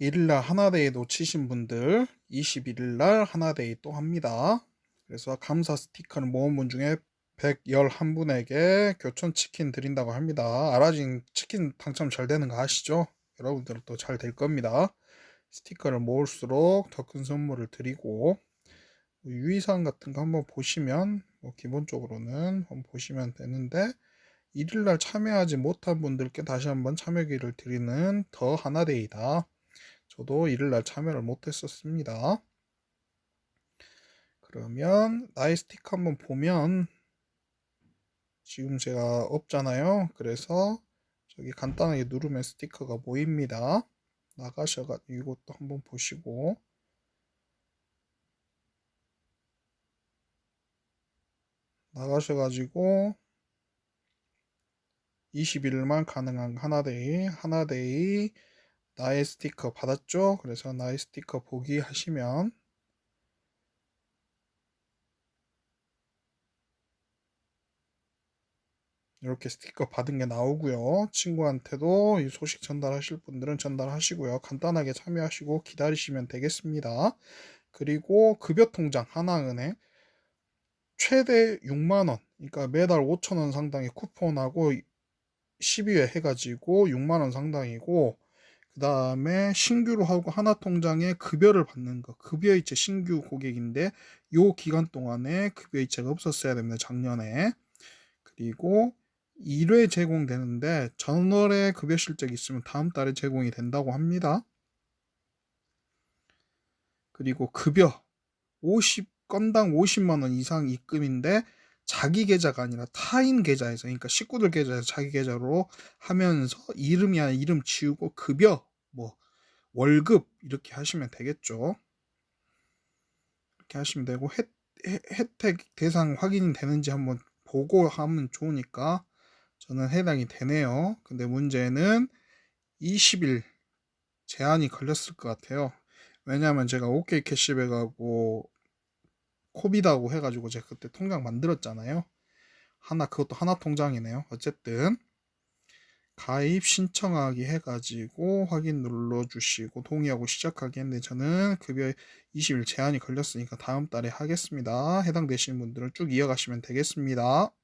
1일날 하나데이 놓치신 분들 21일날 하나데이 또 합니다. 그래서 감사 스티커를 모은 분 중에 111분에게 교촌 치킨 드린다고 합니다. 아라진 치킨 당첨 잘 되는 거 아시죠? 여러분들도 잘 될 겁니다. 스티커를 모을수록 더 큰 선물을 드리고 뭐 유의사항 같은 거 한번 보시면 뭐 기본적으로는 한번 보시면 되는데 1일날 참여하지 못한 분들께 다시 한번 참여기를 드리는 더 하나데이다. 저도 1일날 참여를 못했었습니다. 그러면 나의 스티커 한번 보면 지금 제가 없잖아요. 그래서 저기 간단하게 누르면 스티커가 보입니다. 나가셔가 이것도 한번 보시고 나가셔가지고 21일만 가능한 하나데이 하나데이 나의 스티커 받았죠? 그래서 나의 스티커 보기 하시면 이렇게 스티커 받은 게 나오고요. 친구한테도 이 소식 전달하실 분들은 전달하시고요. 간단하게 참여하시고 기다리시면 되겠습니다. 그리고 급여 통장 하나은행 최대 6만 원, 그러니까 매달 5천 원 상당의 쿠폰하고 12회 해가지고 6만 원 상당이고 그 다음에 신규로 하고 하나 통장에 급여를 받는 거. 급여이체 신규 고객인데 요 기간 동안에 급여이체가 없었어야 됩니다 작년에. 그리고 1회 제공되는데 전월에 급여 실적이 있으면 다음 달에 제공이 된다고 합니다. 그리고 급여. 50 건당 50만 원 이상 입금인데 자기 계좌가 아니라 타인 계좌에서 그러니까 식구들 계좌에서 자기 계좌로 하면서 이름이 아니라 이름 지우고 급여 뭐 월급 이렇게 하시면 되겠죠. 이렇게 하시면 되고 혜, 혜, 혜 택 대상 확인이 되는지 한번 보고 하면 좋으니까 저는 해당이 되네요. 근데 문제는 20일 제한이 걸렸을 것 같아요. 왜냐하면 제가 OK 캐시백하고 코비다고 해가지고 제가 그때 통장 만들었잖아요. 하나 그것도 하나 통장이네요. 어쨌든 가입 신청하기 해가지고 확인 눌러주시고 동의하고 시작하기 했는데 저는 급여 20일 제한이 걸렸으니까 다음 달에 하겠습니다. 해당되시는 분들은 쭉 이어가시면 되겠습니다.